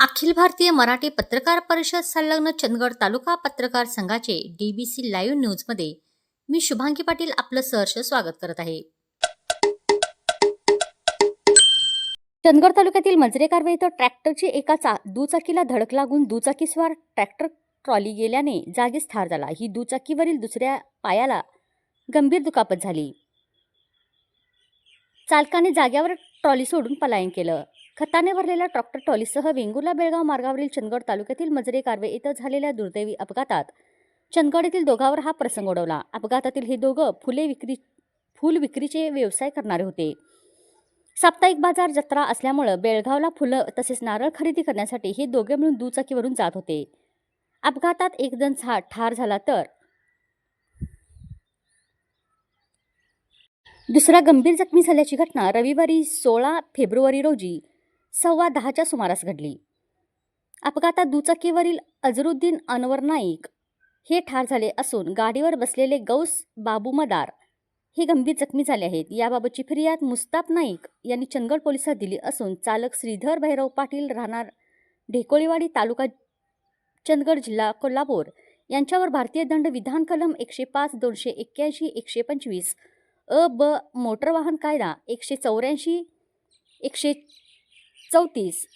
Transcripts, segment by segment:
अखिल भारतीय मराठी पत्रकार परिषद संलग्न चंदगड तालुका पत्रकार संघाचे डीबीसी लाईव्ह न्यूजमध्ये मी शुभांगी पाटील आपलं सहर्ष स्वागत करत आहे. चंदगड तालुक्यातील मजरे कारवे इथं ट्रॅक्टरची एका चा दुचाकीला धडक लागून दुचाकीस्वार ट्रॅक्टर ट्रॉली गेल्याने जागीच ठार झाला. ही दुचाकीवरील दुसऱ्या पायाला गंभीर दुखापत झाली. चालकाने जाग्यावर ट्रॉली सोडून पलायन केलं. खताने भरलेल्या ट्रॅक्टर ट्रॉलीसह वेंगुर्ला बेळगाव मार्गावरील चंदगड तालुक्यातील मजरे कारवे इथं झालेल्या दुर्दैवी अपघातात चंदगड येथील दोघांवर हा प्रसंग ओढवला अपघातातील हे दोघं फुले विक्री फुल विक्रीचे व्यवसाय करणारे होते. साप्ताहिक बाजार जत्रा असल्यामुळं बेळगावला फुलं तसेच नारळ खरेदी करण्यासाठी हे दोघे मिळून दुचाकीवरून जात होते. अपघातात एकजण झा ठार झाला तर दुसरा गंभीर जखमी झाल्याची घटना रविवारी सोळा फेब्रुवारी रोजी सव्वा दहाच्या सुमारास घडली. अपघातात दुचाकीवरील अजरुद्दीन अनवर नाईक हे ठार झाले असून गाडीवर बसलेले गौस बाबू मदार हे गंभीर जखमी झाले आहेत. याबाबतची फिर्याद मुस्ताफ नाईक यांनी चंदगड पोलिसात दिली असून चालक श्रीधर भैरव पाटील राहणार ढेकोळीवाडी तालुका चंदगड जिल्हा कोल्हापूर यांच्यावर भारतीय दंड विधान कलम एकशे पाच दोनशे एक्क्याऐंशी एकशे पंचवीस अ ब मोटर वाहन कायदा एकशे चौऱ्याऐंशी एकशे चौतीस.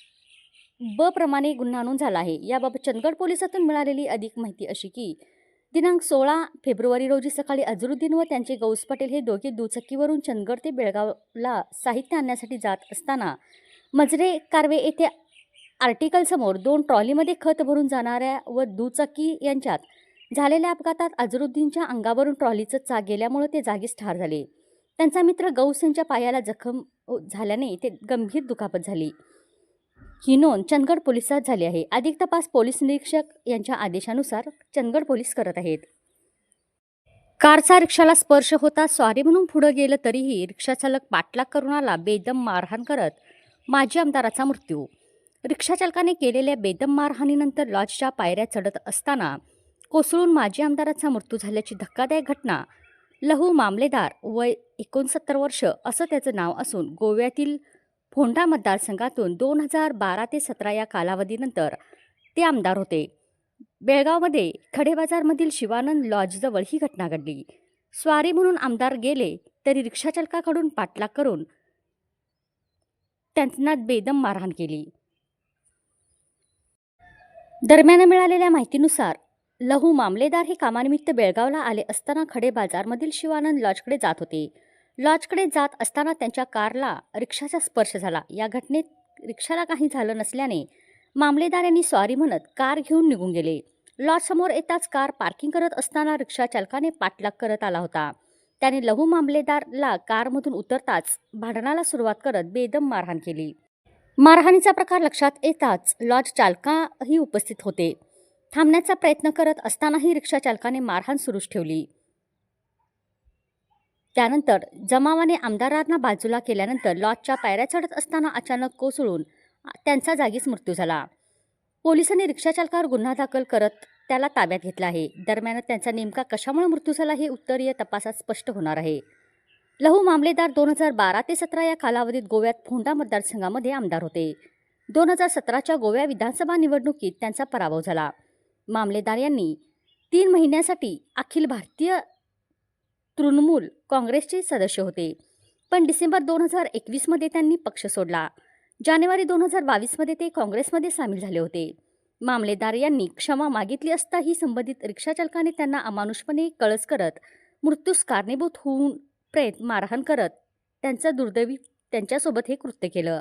ब प्रमाणे गुन्हा नोंद झाला आहे. याबाबत चंदगड पोलिसातून मिळालेली अधिक माहिती अशी की दिनांक सोळा फेब्रुवारी रोजी सकाळी अझरुद्दीन व त्यांचे गौस पटेल हे दोघे दुचाकीवरून चंदगड ते बेळगावला साहित्य आणण्यासाठी जात असताना मजरे कारवे येथे आर्टिकलसमोर दोन ट्रॉलीमध्ये खत भरून जाणाऱ्या व दुचाकी यांच्यात झालेल्या अपघातात अझरुद्दीनच्या अंगावरून ट्रॉलीचं चाक गेल्यामुळे ते जागीच ठार झाले. त्यांचा मित्र गौस यांच्या पायाला जखम झाल्याने ते गंभीर दुखापत झाली. ही नोंद चंदगड पोलिसात झाली आहे. अधिक तपास पोलीस निरीक्षक यांच्या आदेशानुसार चंदगड पोलीस करत आहेत. कारचा रिक्षाला स्पर्श होता. स्वारी म्हणून पुढं गेलं तरीही रिक्षाचालक पाठलाग करुणाला बेदम मारहाण करत माजी आमदाराचा मृत्यू. रिक्षाचालकाने केलेल्या बेदम मारहाणीनंतर लॉजच्या पायऱ्या चढत असताना कोसळून माजी आमदाराचा मृत्यू झाल्याची धक्कादायक घटना लहू मामलेदार वय एकोणसत्तर वर्ष असं त्याचं नाव असून गोव्यातील फोंडा मतदारसंघातून दोन हजार बारा ते सतरा या कालावधीनंतर ते आमदार होते. बेळगावमध्ये खडेबाजारमधील शिवानंद लॉजजवळ ही घटना घडली. स्वारी म्हणून आमदार गेले तरी रिक्षाचालकाकडून पाठलाग करून त्यांना बेदम मारहाण केली. दरम्यान मिळालेल्या माहितीनुसार लहू मामलेदार हे कामानिमित्त बेळगावला आले असताना खडे बाजारमधील शिवानंद लॉजकडे जात होते. लॉजकडे जात असताना त्यांच्या कारला रिक्षाचा स्पर्श झाला. या घटनेत रिक्षाला काही झालं नसल्याने मामलेदार यांनी स्वारी म्हणत कार घेऊन निघून गेले. लॉजसमोर येताच कार पार्किंग करत असताना रिक्षा चालकाने पाठलाग करत आला होता. त्याने लहू मामलेदारला कारमधून उतरताच भांडणाला सुरुवात करत बेदम मारहाण केली. मारहाणीचा प्रकार लक्षात येताच लॉज चालकाही उपस्थित होते. थांबण्याचा प्रयत्न करत असतानाही रिक्षाचालकाने मारहाण सुरूच ठेवली. त्यानंतर जमावाने आमदारांना बाजूला केल्यानंतर लॉजच्या पायऱ्या चढत असताना अचानक कोसळून त्यांचा जागीच मृत्यू झाला. पोलिसांनी रिक्षाचालकावर गुन्हा दाखल करत त्याला ताब्यात घेतला आहे. दरम्यान त्यांचा नेमका कशामुळे मृत्यू झाला हे उत्तरीय तपासात स्पष्ट होणार आहे. लहू मामलेदार दोन हजार बारा ते सतरा या कालावधीत गोव्यात फोंडा मतदारसंघामध्ये आमदार होते. दोन हजार सतराच्या गोव्या विधानसभा निवडणुकीत त्यांचा पराभव झाला. मामलेदार यांनी तीन महिन्यासाठी अखिल भारतीय तृणमूल काँग्रेसचे सदस्य होते. पण डिसेंबर दोन हजार एकवीसमध्ये त्यांनी पक्ष सोडला. जानेवारी दोन हजार बावीसमध्ये ते काँग्रेसमध्ये सामील झाले होते. मामलेदार यांनी क्षमा मागितली असताही संबंधित रिक्षाचालकाने त्यांना अमानुषपणे कळस करत मृत्यूस कारणीभूत होऊन प्रेत मारहाण करत त्यांचं दुर्दैवी त्यांच्यासोबत हे कृत्य केलं.